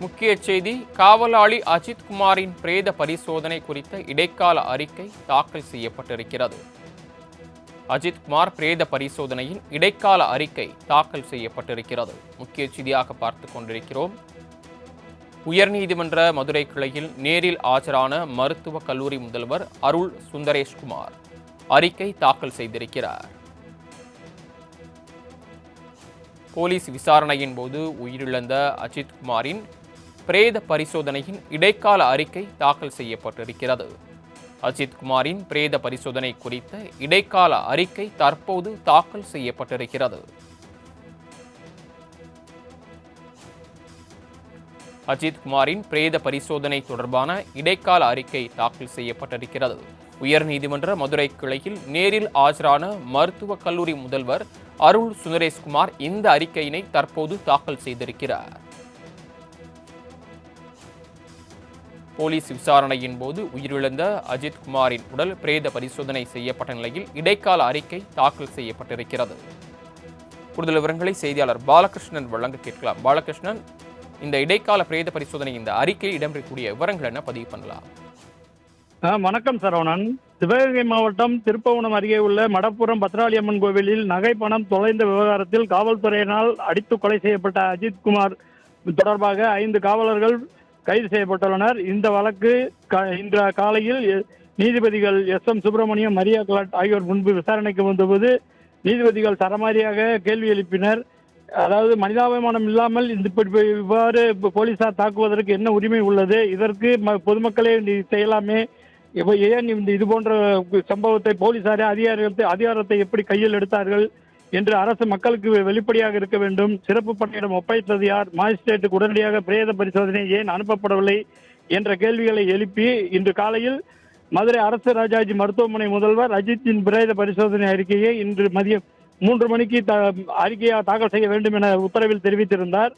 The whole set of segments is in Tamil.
முக்கிய செய்தி காவலாளி அஜித் குமாரின் பிரேத பரிசோதனை குறித்த இடைக்கால அறிக்கை தாக்கல் செய்யப்பட்டிருக்கிறது. அஜித்குமார் பிரேத பரிசோதனையின் இடைக்கால அறிக்கை தாக்கல் செய்யப்பட்டிருக்கிறது. முக்கிய செய்தியாக பார்த்து கொண்டிருக்கிறோம். உயர்நீதிமன்ற மதுரை கிளையில் நேரில் ஆஜரான மருத்துவக் கல்லூரி முதல்வர் அருள் சுந்தரேஷ்குமார் அறிக்கை தாக்கல் செய்திருக்கிறார். போலீஸ் விசாரணையின் போது உயிரிழந்த அஜித்குமாரின் பிரேத பரிசோதனையின் இடைக்கால அறிக்கை தாக்கல் செய்யப்பட்டிருக்கிறது. அஜித் குமாரின் பிரேத பரிசோதனை குறித்த இடைக்கால அறிக்கை தற்போது தாக்கல் செய்யப்பட்டிருக்கிறது. அஜித் குமாரின் பிரேத பரிசோதனை தொடர்பான இடைக்கால அறிக்கை தாக்கல் செய்யப்பட்டிருக்கிறது. உயர்நீதிமன்ற மதுரை கிளையில் நேரில் ஆஜரான மருத்துவக் கல்லூரி முதல்வர் அருள் சுந்தரேஷ்குமார் இந்த அறிக்கையினை தற்போது தாக்கல் செய்திருக்கிறார். போலீஸ் விசாரணையின் போது உயிரிழந்த அஜித் குமாரின் உடல் பிரேத பரிசோதனை செய்யப்பட்ட நிலையில் இடைக்கால அறிக்கை தாக்கல் செய்யப்பட்டிருக்கிறது. கூடுதல் விவரங்களை செய்தியாளர் பாலகிருஷ்ணன் வழங்க கேட்கலாம். பாலகிருஷ்ணன் இந்த இடைக்கால பிரேத பரிசோதனை இந்த அறிக்கையில் இடம்பெறக்கூடிய விவரங்கள் என்ன? பதிவு பண்ணலாம். ஆ, வணக்கம் சரவணன். சிவகங்கை மாவட்டம் திருப்பவனம் அருகே உள்ள மடப்புரம் பத்ராளியம்மன் கோவிலில் நகை பணம் தொலைந்த விவகாரத்தில் காவல்துறையினால் அடித்து கொலை செய்யப்பட்ட அஜித் குமார் தொடர்பாக ஐந்து காவலர்கள் கைது செய்யப்பட்டுள்ளனர். இந்த வழக்கு க- இன்று காலையில் நீதிபதிகள் எஸ் எம் சுப்பிரமணியம் மரியா கிளாட் ஆகியோர் முன்பு விசாரணைக்கு வந்தபோது நீதிபதிகள் சரமாரியாக கேள்வி எழுப்பினர். அதாவது மனிதாபிமானம் இல்லாமல் இந்த இவ்வாறு போலீசார் தாக்குவதற்கு என்ன உரிமை உள்ளது? இதற்கு ம- பொதுமக்களே செய்யலாமே. இப்போ ஏன் இந்த இது போன்ற சம்பவத்தை போலீசாரே அதிகாரத்தை அதிகாரத்தை எப்படி கையில் எடுத்தார்கள்? என்று அரசு மக்களுக்கு வெளிப்படையாக இருக்க வேண்டும். சிறப்பு பணியிடம் ஒப்படைத்தது யார்? மாஜிஸ்ட்ரேட்டுக்கு உடனடியாக பிரேத பரிசோதனை ஏன் அனுப்பப்படவில்லை என்ற கேள்விகளை எழுப்பி இன்று காலையில் மதுரை அரசு ராஜாஜி மருத்துவமனை முதல்வர் அஜித்தின் பிரேத பரிசோதனை அறிக்கையை இன்று மதியம் மூன்று மணிக்கு த அறிக்கையாக தாக்கல் செய்ய வேண்டும் என உத்தரவில் தெரிவித்திருந்தார்.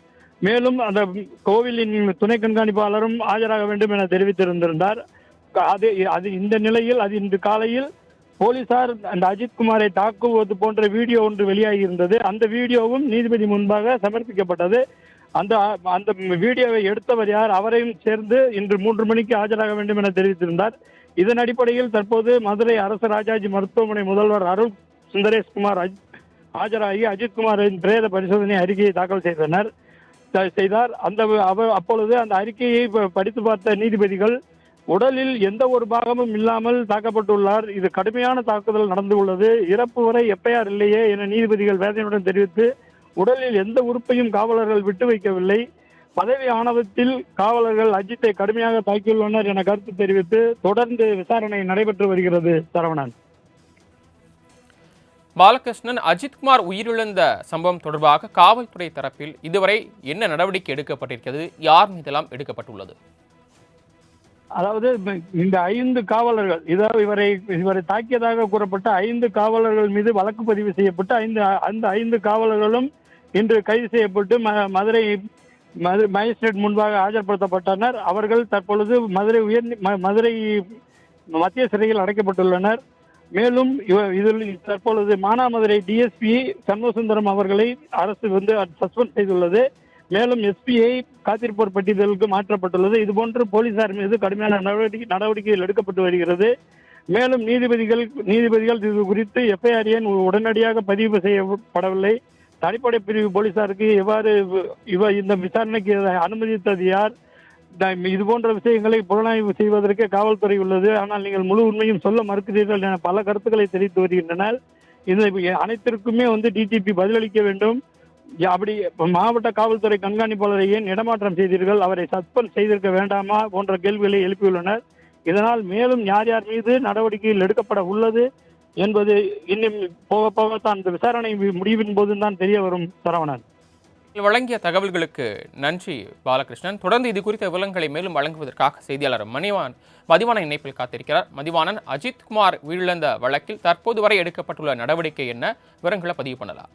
மேலும் அந்த கோவிலின் துணை கண்காணிப்பாளரும் ஆஜராக வேண்டும் என தெரிவித்திருந்திருந்தார். அது அது இந்த நிலையில் அது இன்று காலையில் போலீசார் அந்த அஜித்குமாரை தாக்குவது போன்ற வீடியோ ஒன்று வெளியாகி இருந்தது அந்த வீடியோவும் நீதிபதி முன்பாக சமர்ப்பிக்கப்பட்டது. அந்த அந்த வீடியோவை எடுத்தவர் யார்? அவரையும் சேர்ந்து இன்று மூன்று மணிக்கு ஆஜராக வேண்டும் என தெரிவித்திருந்தார். இதன் அடிப்படையில் தற்போது மதுரை அரசு ராஜாஜி மருத்துவமனை முதல்வர் அருள் சுந்தரேஷ்குமார் அஜ்- ஆஜராகி அஜித்குமாரின் பிரேத பரிசோதனை அறிக்கையை தாக்கல் செய்தனர் செய்தார். அந்த அப்பொழுது அந்த அறிக்கையை ப- படித்து பார்த்த நீதிபதிகள் உடலில் எந்த ஒரு பாகமும் இல்லாமல் தாக்கப்பட்டுள்ளார். இது கடுமையான தாக்குதல் நடந்து உள்ளது. இறப்பு வரை எப்பயார் இல்லையே என நீதிபதிகள் வேதனையுடன் தெரிவித்து உடலில் எந்த உறுப்பையும் காவலர்கள் விட்டு வைக்கவில்லை. பதவி ஆணவத்தில் காவலர்கள் அஜித்தை கடுமையாக தாக்கியுள்ளனர் என கருத்து தெரிவித்து தொடர்ந்து விசாரணை நடைபெற்று வருகிறது. சரவணன். பாலகிருஷ்ணன் அஜித்குமார் உயிரிழந்த சம்பவம் தொடர்பாக காவல்துறை தரப்பில் இதுவரை என்ன நடவடிக்கை எடுக்கப்பட்டிருக்கிறது? யார் மீதெல்லாம் எடுக்கப்பட்டுள்ளது? அதாவது இந்த- ஐந்து காவலர்கள் இதாவது இவரை இவரை தாக்கியதாக கூறப்பட்ட ஐந்து காவலர்கள் மீது வழக்கு பதிவு செய்யப்பட்டு ஐந்து அந்த ஐந்து காவலர்களும் இன்று கைது செய்யப்பட்டு ம- மதுரை மது மேஜிஸ்ட்ரேட் முன்பாக ஆஜர்படுத்தப்பட்டனர். அவர்கள் தற்பொழுது மதுரை உயர் ம- மதுரை மத்திய சிறையில் அடைக்கப்பட்டுள்ளனர். மேலும் இதில் தற்பொழுது மானாமதுரை டிஎஸ்பி சண்முகசுந்தரம் அவர்களை அரசு வந்து சஸ்பெண்ட் செய்துள்ளது. மேலும் எஸ்பிஐ காத்திருப்போர் பட்டியலுக்கு மாற்றப்பட்டுள்ளது. இதுபோன்று போலீசார் மீது கடுமையான நடவடிக்கை நடவடிக்கைகள் எடுக்கப்பட்டு வருகிறது. மேலும் நீதிபதிகள் நீதிபதிகள் இது குறித்து எஃப்ஐஆர் ஏன் உடனடியாக பதிவு செய்யப்படவில்லை? தனிப்படை பிரிவு போலீசாருக்கு எவ்வாறு இவ இந்த விசாரணைக்கு அனுமதித்தது யார்? இது போன்ற விஷயங்களை புலனாய்வு செய்வதற்கு காவல்துறை உள்ளது. ஆனால் நீங்கள் முழு உண்மையும் சொல்ல மறுக்கிறீர்கள் என பல கருத்துக்களை தெரிவித்து வருகின்றனர். இது அனைத்திற்குமே வந்து டிஜிபி பதிலளிக்க வேண்டும். அப்படி இப்ப மாவட்ட காவல்துறை கண்காணிப்பாளரை ஏன் இடமாற்றம் செய்தீர்கள்? அவரை சஸ்பெண்ட் செய்திருக்க வேண்டாமா? போன்ற கேள்விகளை எழுப்பியுள்ளனர். இதனால் மேலும் யார் யார் மீது நடவடிக்கைகள் எடுக்கப்பட உள்ளது என்பது இன்னும் போக போகத்தான் இந்த விசாரணை முடிவின் போது தான் தெரிய வரும் சரவணன். வழங்கிய தகவல்களுக்கு நன்றி பாலகிருஷ்ணன். தொடர்ந்து இது குறித்த விவரங்களை மேலும் வழங்குவதற்காக செய்தியாளர் மணிவான் மதிவான இணைப்பில் காத்திருக்கிறார். மதிவாணன் அஜித் குமார் உயிரிழந்த வழக்கில் தற்போது வரை எடுக்கப்பட்டுள்ள நடவடிக்கை என்ன? விவரங்களை பதிவு பண்ணலாம்.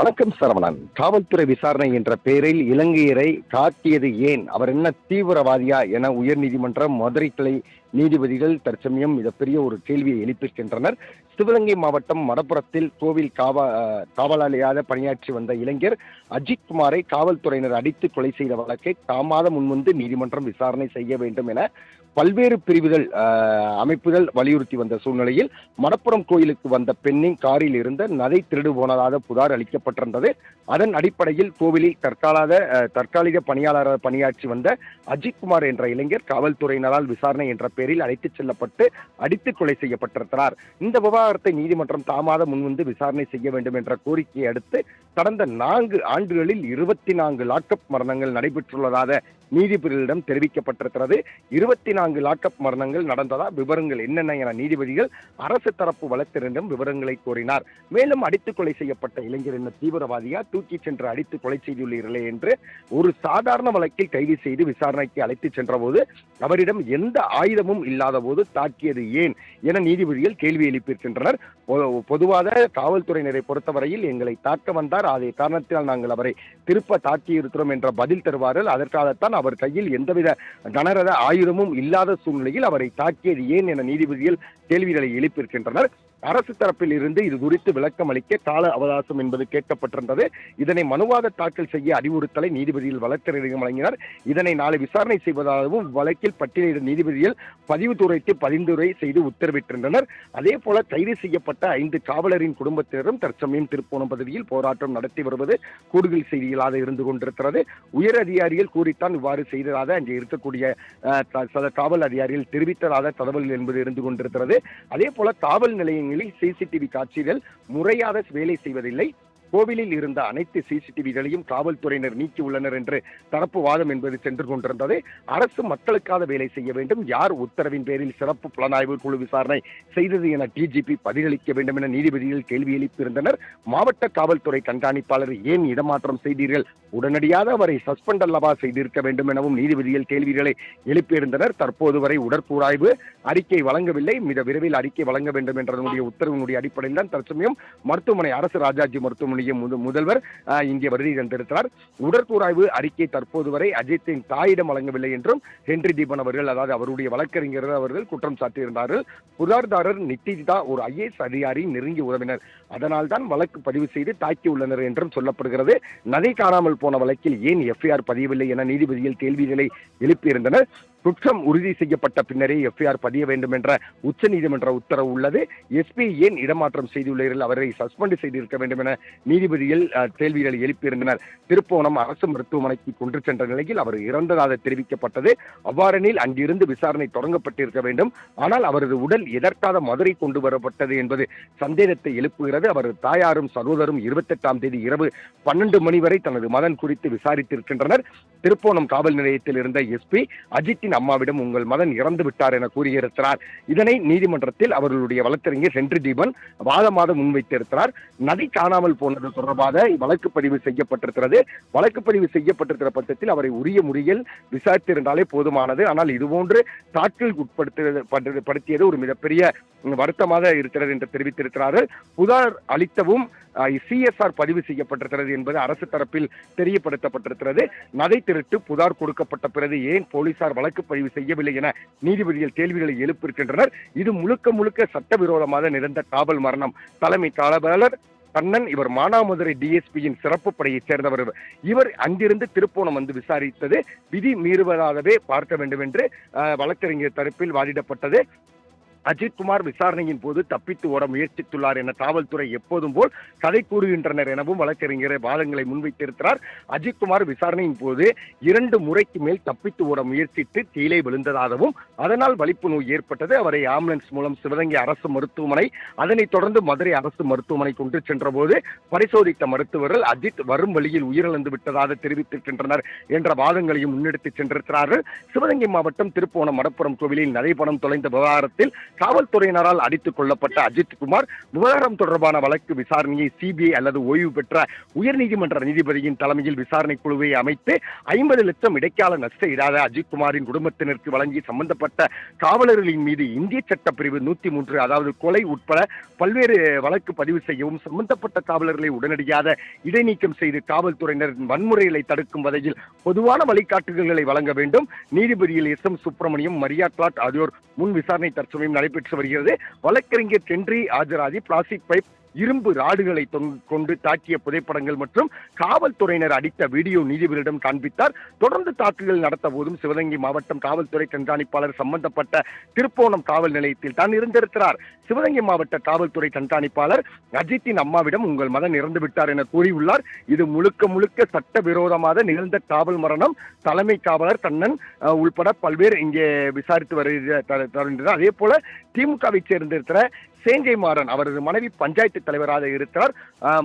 வணக்கம் சரவணன். காவல்துறை விசாரணை என்ற பெயரில் இலங்கையரை காட்டியது ஏன்? அவர் என்ன தீவிரவாதியா என உயர்நீதிமன்ற மதுரை கிளை நீதிபதிகள் தற்சமயம் மிகப்பெரிய ஒரு கேள்வியை எழுப்பியிருக்கின்றனர். சிவகங்கை மாவட்டம் மடப்புறத்தில் கோவில் காவ காவலாளியாக பணியாற்றி வந்த இளைஞர் அஜித் குமாரை காவல்துறையினர் அடித்து கொலை செய்த வழக்கை தாமாத முன்வந்து நீதிமன்றம் விசாரணை செய்ய வேண்டும் என பல்வேறு பிரிவுகள் அமைப்புகள் வலியுறுத்தி வந்த சூழ்நிலையில் மடப்புறம் கோயிலுக்கு வந்த பெண்ணின் காரில் இருந்த நதை திருடு போனதாக புகார் அளிக்கப்பட்டிருந்தது. அதன் அடிப்படையில் கோவிலில் தற்காலாத தற்காலிக பணியாளராக பணியாற்றி வந்த அஜித்குமார் என்ற இளைஞர் காவல்துறையினரால் விசாரணை என்ற பெயரில் அழைத்துச் செல்லப்பட்டு அடித்து கொலை செய்யப்பட்டிருக்கிறார். இந்த விவகாரத்தை நீதிமன்றம் தாமாத முன்வந்து விசாரணை செய்ய வேண்டும் என்ற கோரிக்கையை அடுத்து கடந்த நான்கு ஆண்டுகளில் இருபத்தி நான்கு லாக்அப் மரணங்கள் நடைபெற்றுள்ளதாக நீதிபதிகளிடம் தெரிவிக்கப்பட்டிருக்கிறது. இருபத்தி நான்கு லாக்அப் மரணங்கள் நடந்ததா? விவரங்கள் என்னென்ன என நீதிபதிகள் அரசு தரப்பு வழக்கறிஞரிடம் விவரங்களை கோரினார். மேலும் அடித்து கொலை செய்யப்பட்ட இளைஞர் என்ன தீவிரவாதியா தூக்கி சென்று அடித்து கொலை செய்துள்ளீர்களே என்று ஒரு சாதாரண வழக்கில் கைது செய்து விசாரணைக்கு அழைத்து சென்றபோது அவரிடம் எந்த ஆயுதமும் இல்லாத போது தாக்கியது ஏன் என நீதிபதிகள் கேள்வி எழுப்பியிருக்கின்றனர். பொதுவாக காவல்துறையினரை பொறுத்தவரையில் எங்களை தாக்க வந்தார். அதை காரணத்தினால் நாங்கள் அவரை திருப்ப தாக்கியிருக்கிறோம் என்ற பதில் தருவார்கள். அதற்காகத்தான் அவர் கையில் எந்தவித கனரத ஆயுதமும் இல்லை இல்லாத சூழ்நிலையில் அவரை தாக்கியது ஏன் என நீதிபதிகள் கேள்விகளை எழுப்பியிருக்கின்றனர். அரசு தரப்பில் இருந்து இது குறித்து விளக்கம் அளிக்க கால அவகாசம் என்பது கேட்கப்பட்டிருந்தது. இதனை மனுவாக தாக்கல் செய்ய அறிவுறுத்தலை நீதிபதியில் வழக்கறிஞர்கள் வழங்கினார். இதனை நாளை விசாரணை செய்வதாகவும் வழக்கில் பட்டியலிடும் நீதிபதியில் பதிவு துறைக்கு பரிந்துரை செய்து உத்தரவிட்டிருந்தனர். அதே போல கைது செய்யப்பட்ட ஐந்து காவலரின் குடும்பத்தினரும் தற்சமயம் திருப்போணம் பகுதியில் போராட்டம் நடத்தி வருவது கூடுதல் செய்திகளாக இருந்து கொண்டிருக்கிறது. உயர் அதிகாரிகள் கூறித்தான் இவ்வாறு செய்ததாக அங்கே இருக்கக்கூடிய த- காவல் அதிகாரிகள் தெரிவித்ததாக தகவல் என்பது இருந்து கொண்டிருக்கிறது. அதே போல காவல் நிலையங்களில் சிசிடிவி காட்சிகள் முறையாக வேலை செய்வதில்லை. கோவிலில் இருந்த அனைத்து சிசிடிவிகளையும் காவல்துறையினர் நீக்கியுள்ளனர் என்று தரப்பு வாதம் என்பது சென்று கொண்டிருந்தது. அரசு மக்களுக்காக வேலை செய்ய வேண்டும். யார் உத்தரவின் பேரில் சிறப்பு புலனாய்வு குழு விசாரணை செய்தது என டிஜிபி பதிலளிக்க வேண்டும் என நீதிபதிகள் கேள்வி எழுப்பியிருந்தனர். மாவட்ட காவல்துறை கண்காணிப்பாளர் ஏன் இடமாற்றம் செய்தீர்கள்? உடனடியாக அவரை சஸ்பெண்ட் அல்லவா செய்திருக்க வேண்டும் எனவும் நீதிபதிகள் கேள்விகளை எழுப்பியிருந்தனர். தற்போது வரை உடற்கூராய்வு அறிக்கை வழங்கவில்லை. மிக விரைவில் அறிக்கை வழங்க வேண்டும் என்ற உத்தரவினுடைய அடிப்படையில் தான் தற்சமயம் மருத்துவமனை அரசு ராஜாஜி மருத்துவமனை முத- முதல்வர் இங்கே வருகை தந்திருக்கிறார் உடற்கூராய்வு அறிக்கை தற்போது வரை அஜித்தின் தாயிடம் வழங்கவில்லை என்றும் ஹென்றி தீபன் அவர்கள் அதாவது அவருடைய வழக்கறிஞர் அவர்கள் குற்றம் சாட்டியிருந்தார்கள். புகார்தாரர் நித்திதா ஒரு ஐஏஎஸ் அதிகாரி நெருங்கிய உறவினர். அதனால் தான் வழக்கு பதிவு செய்து தாக்கியுள்ளனர் என்றும் சொல்லப்படுகிறது. நதை காணாமல் போன வழக்கில் ஏன் எஃப்ஐஆர் பதியவில்லை என நீதிபதிகள் கேள்விகளை எழுப்பியிருந்தனர். குற்றம் உறுதி செய்யப்பட்ட பின்னரே எஃப்ஐஆர் பதிய வேண்டும் என்ற உச்சநீதிமன்ற உத்தரவு உள்ளது. எஸ்பி ஏன் இடமாற்றம் செய்துள்ளீர்கள்? அவரை சஸ்பெண்ட் செய்திருக்க வேண்டும் என நீதிபதிகள் கேள்விகளை எழுப்பியிருந்தனர். திருப்போணம் அரசு மருத்துவமனைக்கு கொண்டு சென்ற நிலையில் அவர் இறந்ததாக தெரிவிக்கப்பட்டது. அவ்வாறெனில் அங்கிருந்து விசாரணை தொடங்கப்பட்டிருக்க வேண்டும். ஆனால் அவரது உடல் எதற்காக மதுரை கொண்டு வரப்பட்டது என்பது சந்தேகத்தை எழுப்புகிறது. அவரது தாயாரும் சகோதரும் இருபத்தெட்டாம் தேதி இரவு பன்னெண்டு மணி வரை தனது மகன் குறித்து விசாரித்திருக்கின்றனர். திருப்போணம் காவல் நிலையத்தில் இருந்த எஸ்பி அஜித்தின் அம்மாவிடம் உங்கள் மதன் இறந்து விட்டார் என கூறியிருக்கிறார். இதனை நீதிமன்றத்தில் அவர்களுடைய வழக்கறிஞர் சென்று தீபன் வாதமாக முன்வைத்திருக்கிறார். நதி காணாமல் போனது தொடர்பாக வழக்கு பதிவு செய்யப்பட்டிருக்கிறது. வழக்கு பதிவு செய்யப்பட்டிருக்கிற பட்சத்தில் அவரை உரிய முறையில் விசாரித்திருந்தாலே போதுமானது. ஆனால் இதுபோன்று தாக்கல் உட்படுத்த படுத்தியது ஒரு மிகப்பெரிய வருத்தமாக இருக்கிறது என்று தெரிவித்திருக்கிறார்கள். புகார் அளித்தவும் சிஎஸ்ஆர் பதிவு செய்யப்பட்டிருக்கிறது என்பது அரசு தரப்பில் தெரியப்படுத்தப்பட்டிருக்கிறது. நதை திருட்டு புகார் கொடுக்கப்பட்ட பிறகு ஏன் போலீசார் வழக்கு பதிவு செய்யவில்லை என நீதிபதிகள் கேள்விகளை எழுப்பியிருக்கின்றனர். இது முழுக்க முழுக்க சட்டவிரோதமாக நிகழ்ந்த காவல் மரணம். தலைமை காவலர் கண்ணன் இவர் மானாமதுரை டிஎஸ்பியின் சிறப்பு படையைச் சேர்ந்தவர். இவர் அங்கிருந்து திருப்போணம் வந்து விசாரித்தது. விதி மீறுவதாகவே பார்க்க வேண்டும் என்று வழக்கறிஞர் தரப்பில் வாதிடப்பட்டது. அஜித்குமார் விசாரணையின் போது தப்பித்து ஓட முயற்சித்துள்ளார் என காவல்துறை எப்போதும் போல் கதை கூறுகின்றனர் எனவும் வழக்கறிஞர் வாதங்களை முன்வைத்திருக்கிறார். அஜித்குமார் விசாரணையின் போது இரண்டு முறைக்கு மேல் தப்பித்து ஓட முயற்சித்து கீழே விழுந்ததாகவும் அதனால் வலிப்பு நோய் ஏற்பட்டது. அவரை ஆம்புலன்ஸ் மூலம் சிவகங்கை அரசு மருத்துவமனை அதனைத் தொடர்ந்து மதுரை அரசு மருத்துவமனை கொண்டு சென்றபோது பரிசோதித்த மருத்துவர்கள் அஜித் வரும் வழியில் உயிரிழந்து விட்டதாக தெரிவித்திருக்கின்றனர் என்ற வாதங்களையும் முன்னெடுத்து சென்றிருக்கிறார்கள். சிவகங்கை மாவட்டம் திருப்போணம் மடப்புறம் கோவிலில் நடைபெறும் தொலைந்த விவகாரத்தில் காவல்துறையினரால் அடித்துக் கொல்லப்பட்ட அஜித் குமார் விவகாரம் தொடர்பான வழக்கு விசாரணையை சிபிஐ அல்லது ஓய்வு பெற்ற உயர்நீதிமன்ற நீதிபதியின் தலைமையில் விசாரணை குழுவை அமைத்து ஐம்பது லட்சம் இடைக்கால நஷ்ட இடாத அஜித் குமாரின் குடும்பத்தினருக்கு வழங்கி சம்பந்தப்பட்ட காவலர்களின் மீது இந்திய சட்டப்பிரிவு நூத்தி மூன்று அதாவது கொலை உட்பட பல்வேறு வழக்கு பதிவு செய்யவும் சம்பந்தப்பட்ட காவலர்களை உடனடியாக இடைநீக்கம் செய்து காவல்துறையினர் வன்முறைகளை தடுக்கும் வகையில் பொதுவான வழிகாட்டுதல்களை வழங்க வேண்டும். நீதிபதியில் எஸ் எம் சுப்பிரமணியம் மரியா கிளாட் ஆகியோர் முன் விசாரணை தற்சமயம் நடைபெற்று வருகிறது. வழக்கறிஞர் டென்றி ஆஜராதி பிளாஸ்டிக் பைப் இரும்பு ராடுகளை தொங்- கொண்டு தாக்கிய புகைப்படங்கள் மற்றும் காவல்துறையினர் அடித்த வீடியோ நீதிபதியிடம் காண்பித்தார். தொடர்ந்து தாக்குதல் நடத்த போதும் சிவகங்கை மாவட்டம் காவல்துறை கண்காணிப்பாளர் சம்பந்தப்பட்ட திருப்போணம் காவல் நிலையத்தில் தான் இருந்திருக்கிறார். சிவகங்கை மாவட்ட காவல்துறை கண்காணிப்பாளர் அஜித்தின் அம்மாவிடம் உங்கள் மகன் இறந்து விட்டார் என கூறியுள்ளார். இது முழுக்க முழுக்க சட்டவிரோதமாக நிகழ்ந்த காவல் மரணம். தலைமை காவலர் கண்ணன் உள்பட பல்வேறு இங்கே விசாரித்து வருகிற அதே போல திமுகவை சேர்ந்திருக்கிற சேஞ்சை மாறன் அவரது மனைவி பஞ்சாயத்து தலைவராக இருக்கிறார்.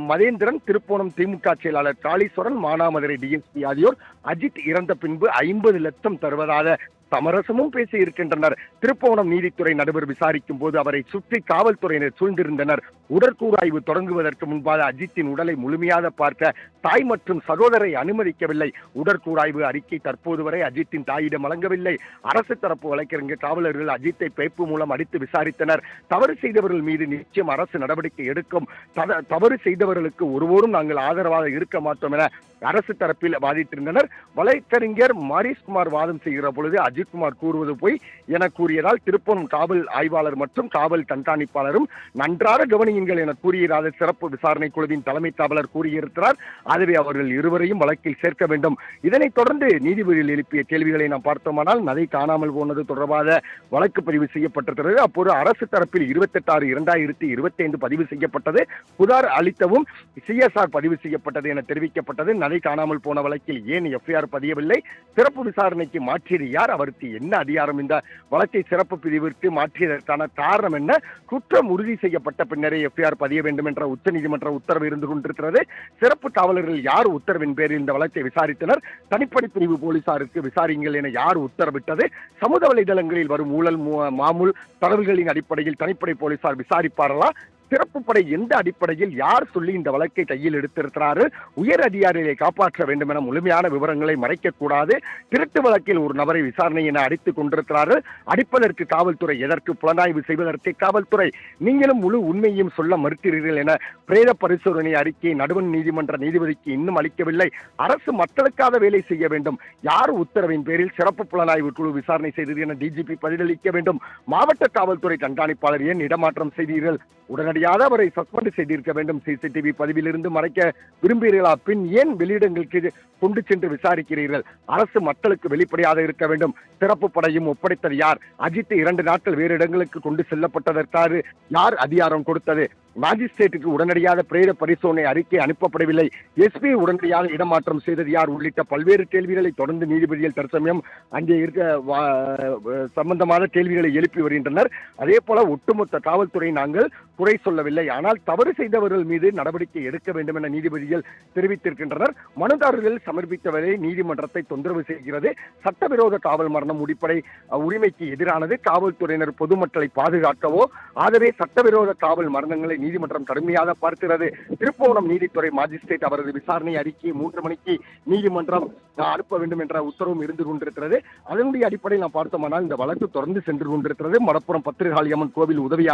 மதேந்திரன் திருப்போணம் திமுக செயலாளர் காளீஸ்வரன் மானாமதுரை டிஎஸ்பி ஆகியோர் அஜித் இறந்த பின்பு ஐம்பது லட்சம் தருவதாக சமரசமும் பேசி இருக்கின்றனர். திருப்போணம் நீதித்துறை நடுவர் விசாரிக்கும் போது அவரை சுற்றி காவல்துறையினர் சூழ்ந்திருந்தனர். உடற்கூராய்வு தொடங்குவதற்கு முன்பாக அஜித்தின் உடலை முழுமையாக பார்க்க தாய் மற்றும் சகோதரை அனுமதிக்கவில்லை. உடற்கூராய்வு அறிக்கை தற்போது வரை அஜித்தின் தாயிடம் வழங்கவில்லை. அரசு தரப்பு வழக்கறிஞர் காவலர்கள் அஜித்தை பைப்பு மூலம் அடித்து விசாரித்தனர். தவறு செய்தவர்கள் மீது நிச்சயம் அரசு நடவடிக்கை எடுக்கும். தவ- தவறு செய்தவர்களுக்கு ஒருவரும் நாங்கள் ஆதரவாக இருக்க மாட்டோம் என அரசு தரப்பில் வாதிட்டிருந்தனர். வழக்கறிஞர் மாரிஸ்குமார் வாதம் செய்கிற பொழுது அஜித்குமார் கூறுவது போய் என கூறியதால் திருப்பம் காவல் ஆய்வாளர் மற்றும் காவல் கண்காணிப்பாளரும் நன்றாக கவனியுங்கள் என கூறியதாக சிறப்பு விசாரணை குழுவின் தலைமை காவலர் கூறியிருக்கிறார். ஆகவே அவர்கள் இருவரையும் வழக்கில் சேர்க்க வேண்டும். இதனைத் தொடர்ந்து நீதிபதியில் எழுப்பிய கேள்விகளை நாம் பார்த்தோமானால் நதை காணாமல் போனது தொடர்பாக வழக்கு பதிவு செய்யப்பட்டிருக்கிறது அப்போது அரசு தரப்பில் இருபத்தெட்டு ஆறு இரண்டாயிரத்தி இருபத்தி ஐந்து பதிவு செய்யப்பட்டது. புகார் அளித்தவும் சிஎஸ்ஆர் பதிவு செய்யப்பட்டது என தெரிவிக்கப்பட்டது. நதை காணாமல் போன வழக்கில் ஏன் எஃப்ஐஆர் பதியவில்லை? சிறப்பு விசாரணைக்கு மாற்றியது யார்? அவருக்கு என்ன அதிகாரம்? இந்த வழக்கை சிறப்பு பிரிவிற்கு மாற்றியதற்கான காரணம் என்ன? குற்றம் உறுதி செய்யப்பட்ட பின்னரே எஃப்ஐஆர் பதிய வேண்டும் என்ற உச்சநீதிமன்ற உத்தரவு இருந்து கொண்டிருக்கிறது. சிறப்பு காவலர்கள் யார் உத்தரவின் பேரில் இந்த வழக்கை விசாரித்தனர்? தனிப்படை பிரிவு போலீசாருக்கு விசாரியுங்கள் என யார் உத்தரவிட்டது? சமூக வலைதளங்களில் வரும் ஊழல் மாமூல் தரவுகளின் அடிப்படையில் தனிப்படை போலீசார் விசாரிப்பார்களா? சிறப்பு படை எந்த அடிப்படையில் யார் சொல்லி இந்த வழக்கை கையில் எடுத்திருக்கிறாரு? உயர் அதிகாரிகளை காப்பாற்ற வேண்டும் என முழுமையான விவரங்களை மறைக்கக்கூடாது திருட்டு வழக்கில் ஒரு நபரை விசாரணை என அடித்துக் கொண்டிருக்கிறாரு. அடிப்பதற்கு காவல்துறை எதற்கு புலனாய்வு செய்வதற்கு காவல்துறை. நீங்களும் முழு உண்மையும் சொல்ல மறுக்கிறீர்கள் என பிரேத பரிசோதனை அறிக்கை நடுவண் நீதிமன்ற நீதிபதிக்கு இன்னும் அளிக்கவில்லை. அரசு மக்களுக்காக வேலை செய்ய வேண்டும். யார் உத்தரவின் பேரில் சிறப்பு புலனாய்வு குழு விசாரணை செய்தது என டிஜிபி பதிலளிக்க வேண்டும். மாவட்ட காவல்துறை கண்காணிப்பாளர் ஏன் இடமாற்றம் செய்தீர்கள்? உடனடியாக அவரை சஸ்பெண்ட் செய்திருக்க வேண்டும். சிசிடிவி பதிவிலிருந்து மறைக்க விரும்புகிறீர்களா? பின் ஏன் வெளியிடங்களுக்கு கொண்டு சென்று விசாரிக்கிறீர்கள்? அரசு மக்களுக்கு வெளிப்படையாக இருக்க வேண்டும். சிறப்பு படையும் ஒப்படைத்தது யார்? அஜித் இரண்டு நாட்கள் வேறு இடங்களுக்கு கொண்டு செல்லப்பட்டதற்காக யார் அதிகாரம் கொடுத்தது? மாஜிஸ்ட்ரேட்டுக்கு உடனடியாக பிரேத பரிசோதனை அறிக்கை அனுப்பப்படவில்லை. எஸ்பி உடனடியாக இடமாற்றம் செய்தது யார் உள்ளிட்ட பல்வேறு கேள்விகளை தொடர்ந்து நீதிபதிகள் தற்சமயம் அங்கே இருக்க வா- சம்பந்தமான கேள்விகளை எழுப்பி வருகின்றனர். அதே போல ஒட்டுமொத்த காவல்துறை நாங்கள் குறை சொல்லவில்லை. ஆனால் தவறு செய்தவர்கள் மீது நடவடிக்கை எடுக்க வேண்டும் என நீதிபதிகள் தெரிவித்திருக்கின்றனர். மனுதாரர்கள் சமர்ப்பித்தவரை நீதிமன்றத்தை தொந்தரவு செய்கிறது. சட்டவிரோத காவல் மரணம் உடிப்படை உரிமைக்கு எதிரானது. காவல்துறையினர் பொதுமக்களை பாதுகாக்கவோ ஆகவே சட்டவிரோத காவல் மரணங்களை நீதிமன்றம் கடுமையாக பார்க்கிறது. திருப்போணம் நீதித்துறை மாஜிஸ்ட்ரேட் அவரது விசாரணை அறிக்கையை மூன்று மணிக்கு நீதிமன்றம் அனுப்ப வேண்டும் என்ற உத்தரவும் இருந்து கொண்டிருக்கிறது. அதனுடைய அடிப்படையில் நாம் பார்த்தோமானால் இந்த வழக்கு தொடர்ந்து சென்று கொண்டிருக்கிறது. மடப்புறம் பத்திரகாளியம்மன் கோவில் உதவி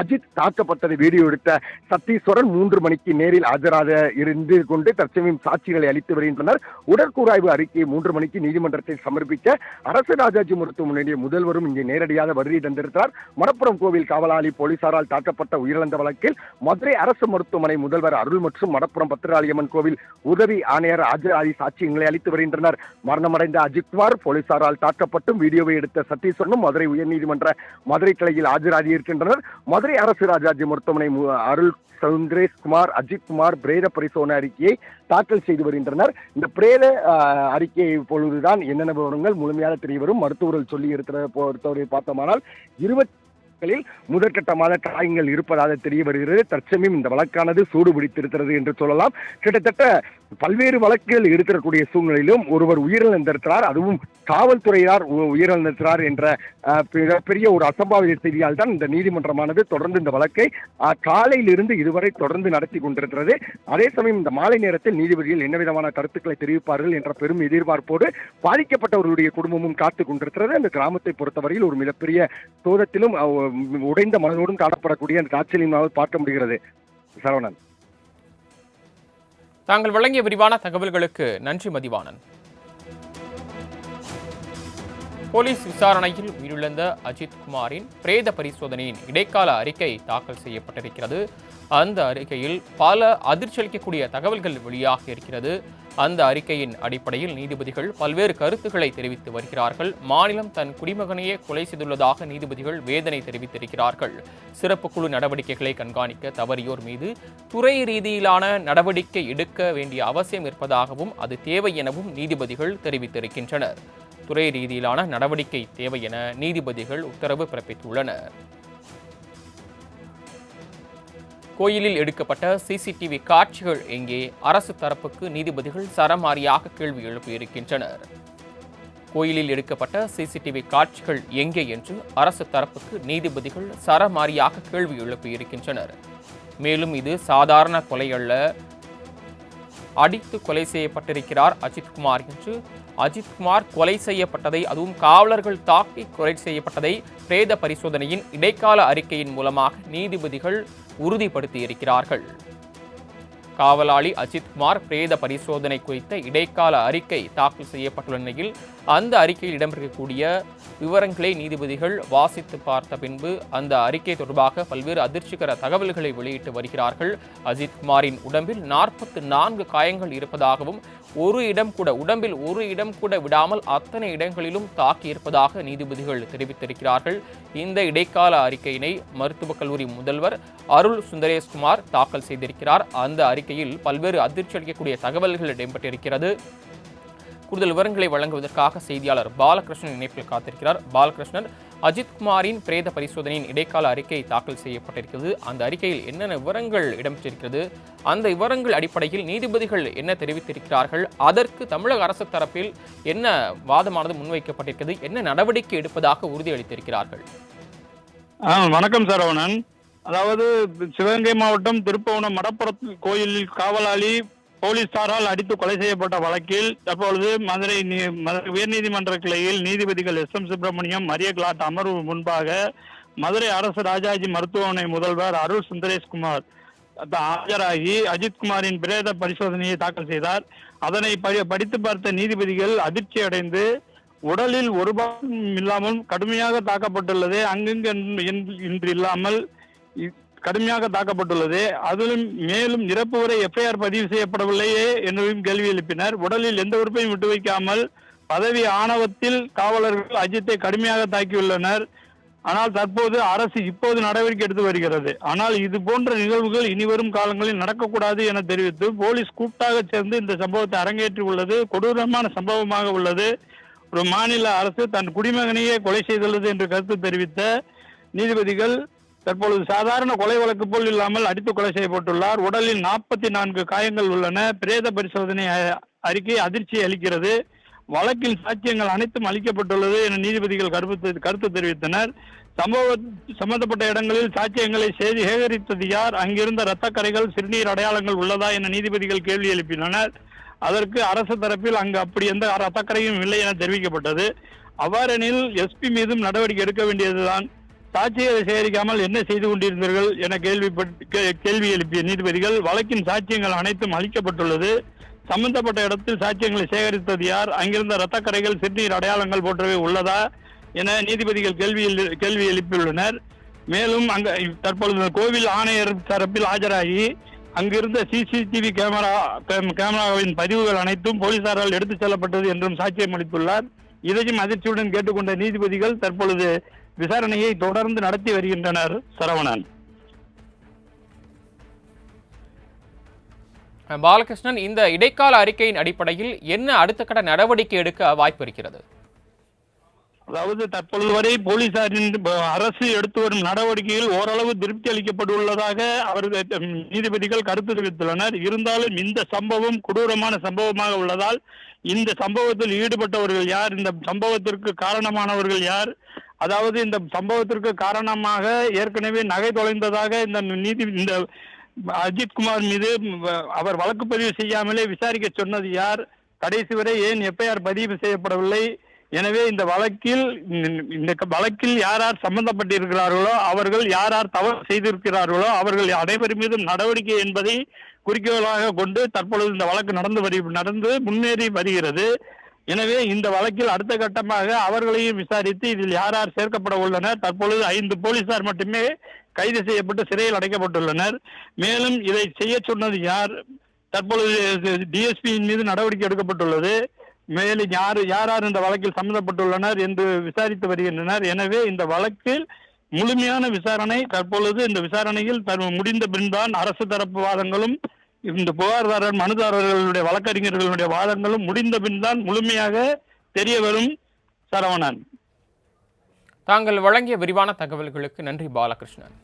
அஜித் தாக்கப்பட்டதை வீடியோ எடுத்த சத்தீஸ்வரன் மூன்று மணிக்கு நேரில் ஆஜராக இருந்து கொண்டு தற்சமயம் சாட்சிகளை அளித்து வருகின்றனர். உடற்கூறாய்வு அறிக்கையை மூன்று மணிக்கு நீதிமன்றத்தில் சமர்ப்பிக்க அரசு ராஜாஜி மருத்துவமனையுடைய முதல்வரும் இங்கே நேரடியாக வருகை தந்திருக்கிறார். மணப்புறம் கோவில் காவலாளி போலீசாரால் தாக்கப்பட்ட உயிரிழந்த வழக்கு வழக்கில் மதுரை அரசு மருத்துவமனை முதல்வர் அருள் மற்றும் மடப்புறம் பத்திராளியம்மன் கோவில் உதவி ஆணையர் ஆஜராதி சாட்சியங்களை அளித்து வருகின்றனர். மரணமடைந்த அஜித்குமார் போலீசாரால் தாக்கப்பட்டும் வீடியோவை எடுத்த சத்தீஸ்வரனும் மதுரை உயர்நீதிமன்ற மதுரை கிளையில் ஆஜராகி இருக்கின்றனர். மதுரை அரசு ராஜாஜி மருத்துவமனை அருள் சவுந்தரேஷ் குமார் அஜித் குமார் பிரேத பரிசோதனை அறிக்கையை தாக்கல் செய்து வருகின்றனர். இந்த பிரேத அறிக்கையை பொழுதுதான் என்னென்ன விவரங்கள் முழுமையாக தெரிய வரும் மருத்துவர்கள் சொல்லி இருக்கிற பொறுத்தவரை பார்த்தோமானால் இருபத்தி களில் முதற்கட்டமாக காயங்கள் இருப்பதாக தெரிய வருகிறது. தற்சமயம் இந்த வழக்கானது சூடு பிடித்திருக்கிறது என்று சொல்லலாம். கிட்டத்தட்ட பல்வேறு வழக்குகள் இருக்கக்கூடிய சூழ்நிலையிலும் ஒருவர் உயிரிழந்திருக்கிறார். அதுவும் காவல்துறையார் உ- உயிரிழந்திருக்கிறார் என்ற பெரிய மிகப்பெரிய ஒரு அசம்பாவித செய்தியால் தான் இந்த நீதிமன்றமானது தொடர்ந்து இந்த வழக்கை காலையிலிருந்து இதுவரை தொடர்ந்து நடத்தி கொண்டிருக்கிறது. அதே சமயம் இந்த மாலை நேரத்தில் நீதிபதிகள் என்ன விதமான கருத்துக்களை தெரிவிப்பார்கள் என்ற பெரும் எதிர்பார்ப்போடு பாதிக்கப்பட்டவர்களுடைய குடும்பமும் காத்து கொண்டிருக்கிறது. அந்த கிராமத்தை பொறுத்தவரையில் ஒரு மிகப்பெரிய சோதத்திலும் உடைந்த மனதோடும் காணப்படக்கூடிய அந்த காட்சியை பார்க்க முடிகிறது. சரவணன். தாங்கள் வழங்கிய விரிவான தகவல்களுக்கு நன்றி மதிவாணன். போலீஸ் விசாரணையில் உயிரிழந்த அஜித் குமாரின் பிரேத பரிசோதனையின் இடைக்கால அறிக்கை தாக்கல் செய்யப்பட்டிருக்கிறது. அந்த அறிக்கையில் பல அதிர்ச்சியளிக்கக்கூடிய தகவல்கள் வெளியாக இருக்கிறது. அந்த அறிக்கையின் அடிப்படையில் நீதிபதிகள் பல்வேறு கருத்துக்களை தெரிவித்து வருகிறார்கள். மாநிலம் தன் குடிமகனையே கொலை செய்துள்ளதாக நீதிபதிகள் வேதனை தெரிவித்திருக்கிறார்கள். சிறப்பு குழு நடவடிக்கைகளை கண்காணிக்க தவறியோர் மீது துறை ரீதியிலான நடவடிக்கை எடுக்க வேண்டிய அவசியம் இருப்பதாகவும் அது தேவை எனவும் நீதிபதிகள் தெரிவித்திருக்கின்றனர். துறை ரீதியிலான நடவடிக்கை தேவை என நீதிபதிகள் உத்தரவு பிறப்பித்துள்ளனர். கோயிலில் எடுக்கப்பட்ட சிசிடிவி காட்சிகள் எங்கே அரசு தரப்புக்கு நீதிபதிகள் சரமாரியாக கேள்வி எழுப்பியிருக்கின்றனர். கோயிலில் எடுக்கப்பட்ட சிசிடிவி காட்சிகள் எங்கே என்று அரசு தரப்புக்கு நீதிபதிகள் சரமாரியாக கேள்வி எழுப்பியிருக்கின்றனர். மேலும் இது சாதாரண கொலை அல்ல. அடித்து கொலை செய்யப்பட்டிருக்கிறார் அஜித்குமார் என்று. அஜித்குமார் கொலை செய்யப்பட்டதை அதுவும் காவலர்கள் தாக்கி கொலை செய்யப்பட்டதை பிரேத பரிசோதனையின் இடைக்கால அறிக்கையின் மூலமாக நீதிபதிகள் உறுதிப்படுத்தியிருக்கிறார்கள். காவலாளி அஜித்குமார் பிரேத பரிசோதனை குறித்த இடைக்கால அறிக்கை தாக்கல் செய்யப்பட்டுள்ள நிலையில் அந்த அறிக்கையில் இடம்பெறக்கூடிய விவரங்களை நீதிபதிகள் வாசித்து பார்த்த பின்பு அந்த அறிக்கை தொடர்பாக பல்வேறு அதிர்ச்சிகர தகவல்களை வெளியிட்டு வருகிறார்கள். அஜித்குமாரின் உடம்பில் நாற்பத்து நான்கு காயங்கள் இருப்பதாகவும் ஒரு இடம் கூட உடம்பில் ஒரு இடம் கூட விடாமல் அத்தனை இடங்களிலும் தாக்கி இருப்பதாக நீதிபதிகள் தெரிவித்திருக்கிறார்கள். இந்த இடைக்கால அறிக்கையினை மருத்துவக் கல்லூரி முதல்வர் அருள் சுந்தரேஷ்குமார் தாக்கல் செய்திருக்கிறார். அந்த அறிக்கையில் பல்வேறு அதிர்ச்சி அளிக்கக்கூடிய தகவல்கள் இடம்பெற்றிருக்கிறது. கூடுதல் விவரங்களை வழங்குவதற்காக செய்தியாளர் பாலகிருஷ்ணன் இணைப்பில் காத்திருக்கிறார். பாலகிருஷ்ணன் அஜித்குமாரின் பிரேத பரிசோதனையின் இடைக்கால அறிக்கை தாக்கல் செய்யப்பட்டிருக்கிறது. அந்த அறிக்கையில் என்னென்ன விவரங்கள் இடம்பெற்றிருக்கிறது? அந்த விவரங்கள் அடிப்படையில் நீதிபதிகள் என்ன தெரிவித்திருக்கிறார்கள்? அதற்கு தமிழக அரசு தரப்பில் என்ன வாதமானது முன்வைக்கப்பட்டிருக்கிறது? என்ன நடவடிக்கை எடுப்பதாக உறுதியளித்திருக்கிறார்கள்? வணக்கம் சரவணன் அதாவது சிவகங்கை மாவட்டம் திருப்பவனம் மடப்புறத்து கோயிலில் காவலாளி போலீசாரால் அடித்து கொலை செய்யப்பட்ட வழக்கில் தற்பொழுது மதுரை நீ- மதுரை உயர்நீதிமன்ற கிளையில் நீதிபதிகள் எஸ். எம். சுப்பிரமணியம் மரிய கிளாட் அமர்வு முன்பாக மதுரை அரசு ராஜாஜி மருத்துவமனை முதல்வர் அருள் சுந்தரேஷ்குமார் ஆஜராகி அஜித்குமாரின் பிரேத பரிசோதனையை தாக்கல் செய்தார். அதனை படி- படித்து பார்த்த நீதிபதிகள் அதிர்ச்சி அடைந்து உடலில் ஒரு பாகம் இல்லாமல் கடுமையாக தாக்கப்பட்டுள்ளது அங்கங்கு என்று- இன்று இல்லாமல் கடுமையாக தாக்கப்பட்டுள்ளது. அதிலும் மேலும் இறப்பு வரை எஃப்ஐஆர் பதிவு செய்யப்படவில்லையே என்றும் கேள்வி எழுப்பினர். உடலில் எந்த உறுப்பையும் விட்டு வைக்காமல் பதவி ஆணவத்தில் காவலர்கள் அஜித்தை கடுமையாக தாக்கியுள்ளனர். ஆனால் தற்போது அரசு இப்போது நடவடிக்கை எடுத்து வருகிறது. ஆனால் இது போன்ற நிகழ்வுகள் இனிவரும் காலங்களில் நடக்கக்கூடாது என தெரிவித்து போலீஸ் கூட்டாக சேர்ந்து இந்த சம்பவத்தை அரங்கேற்றி உள்ளது. கொடூரமான சம்பவமாக உள்ளது. ஒரு மாநில அரசு தன் குடிமகனையே கொலை செய்துள்ளது என்று கருத்து தெரிவித்த நீதிபதிகள் தற்பொழுது சாதாரண கொலை வழக்கு போல் இல்லாமல் அடித்து கொலை செய்யப்பட்டுள்ளார். உடலில் நாற்பத்தி நான்கு காயங்கள் உள்ளன. பிரேத பரிசோதனை அ- அறிக்கை அதிர்ச்சி அளிக்கிறது. வழக்கில் சாட்சியங்கள் அனைத்தும் அளிக்கப்பட்டுள்ளது என நீதிபதிகள் கருத்து கருத்து தெரிவித்தனர். சம்பவ சம்பந்தப்பட்ட இடங்களில் சாட்சியங்களை செய்தி சேகரித்தது யார்? அங்கிருந்த இரத்தக்கரைகள் சிறுநீர் அடையாளங்கள் உள்ளதா என நீதிபதிகள் கேள்வி எழுப்பினர். அதற்கு அரசு தரப்பில் அங்கு அப்படி எந்த ரத்தக்கரையும் இல்லை என தெரிவிக்கப்பட்டது. அவ்வாறெனில் எஸ்பி மீதும் நடவடிக்கை எடுக்க வேண்டியதுதான். சாட்சியை சேகரிக்காமல் என்ன செய்து கொண்டிருந்தீர்கள் என கேள்வி கேள்வி எழுப்பிய நீதிபதிகள் வழக்கின் சாட்சியங்கள் அனைத்தும் அளிக்கப்பட்டுள்ளது. சம்பந்தப்பட்ட இடத்தில் சாட்சியங்களை சேகரித்தது யார்? அங்கிருந்த ரத்தக்கரைகள் சிறுநீர் அடையாளங்கள் போன்றவை உள்ளதா என நீதிபதிகள் கேள்வி கேள்வி எழுப்பியுள்ளனர். மேலும் அங்க தற்பொழுது கோவில் ஆணையர் தரப்பில் ஆஜராகி அங்கிருந்த சிசிடிவி கேமரா கேம்- கேமராவின் பதிவுகள் அனைத்தும் போலீசாரால் எடுத்துச் செல்லப்பட்டது என்றும் சாட்சியம் அளித்துள்ளார். இதையும் அதிர்ச்சியுடன் கேட்டுக்கொண்ட நீதிபதிகள் தற்பொழுது விசாரணையை தொடர்ந்து நடத்தி வருகின்றனர் சரவணன். பாலகிருஷ்ணன் இந்த இடைக்கால அறிக்கையின் அடிப்படையில் என்ன அடுத்த கட்ட நடவடிக்கை எடுக்க வாய்ப்பு இருக்கிறது? அதாவது தற்பொழுது வரை போலீசாரின் அரசு எடுத்து வரும் நடவடிக்கைகள் ஓரளவு திருப்தி அளிக்கப்பட்டுள்ளதாக அவர்கள் நீதிபதிகள் கருத்து தெரிவித்துள்ளனர். இருந்தாலும் இந்த சம்பவம் கொடூரமான சம்பவமாக உள்ளதால் இந்த சம்பவத்தில் ஈடுபட்டவர்கள் யார்? இந்த சம்பவத்திற்கு காரணமானவர்கள் யார்? அதாவது இந்த சம்பவத்திற்கு காரணமாக ஏற்கனவே நகை தொலைந்ததாக இந்த நீதி இந்த அஜித் குமார் மீது வ- அவர் வழக்கு பதிவு செய்யாமலே விசாரிக்க சொன்னது யார்? கடைசி வரை ஏன் எஃப்ஐஆர் பதிவு செய்யப்படவில்லை? எனவே இந்த வழக்கில் இந்த- இந்த வழக்கில் யார் யார் சம்பந்தப்பட்டிருக்கிறார்களோ அவர்கள் யார் யார் தவறு செய்திருக்கிறார்களோ அவர்கள் அனைவர் மீதும் நடவடிக்கை என்பதை குறிக்கோளாக கொண்டு தற்பொழுது இந்த வழக்கு நடந்து வரி நடந்து முன்னேறி வருகிறது. எனவே இந்த வழக்கில் அடுத்த கட்டமாக அவர்களையும் விசாரித்து இதில் யார் யார் சேர்க்கப்பட உள்ளனர் தற்பொழுது ஐந்து போலீசார் மட்டுமே கைது செய்யப்பட்டு சிறையில் அடைக்கப்பட்டுள்ளனர். மேலும் இதை செய்ய சொன்னது யார்? தற்பொழுது டிஎஸ்பியின் மீது நடவடிக்கை எடுக்கப்பட்டுள்ளது. மேலும் யார் யார் யார் இந்த வழக்கில் சம்பந்தப்பட்டுள்ளனர் என்று விசாரித்து வருகின்றனர். எனவே இந்த வழக்கில் முழுமையான விசாரணை தற்பொழுது இந்த விசாரணையில் முடிந்த பின்தான் அரசு தரப்பு வாதங்களும் இந்த புகார்தாரர் மனுதாரர்களுடைய வழக்கறிஞர்களுடைய வாதங்களும் முடிந்த பின்தான் முழுமையாக தெரிய வரும் சரவணன். தாங்கள் வழங்கிய விரிவான தகவல்களுக்கு நன்றி பாலகிருஷ்ணன்.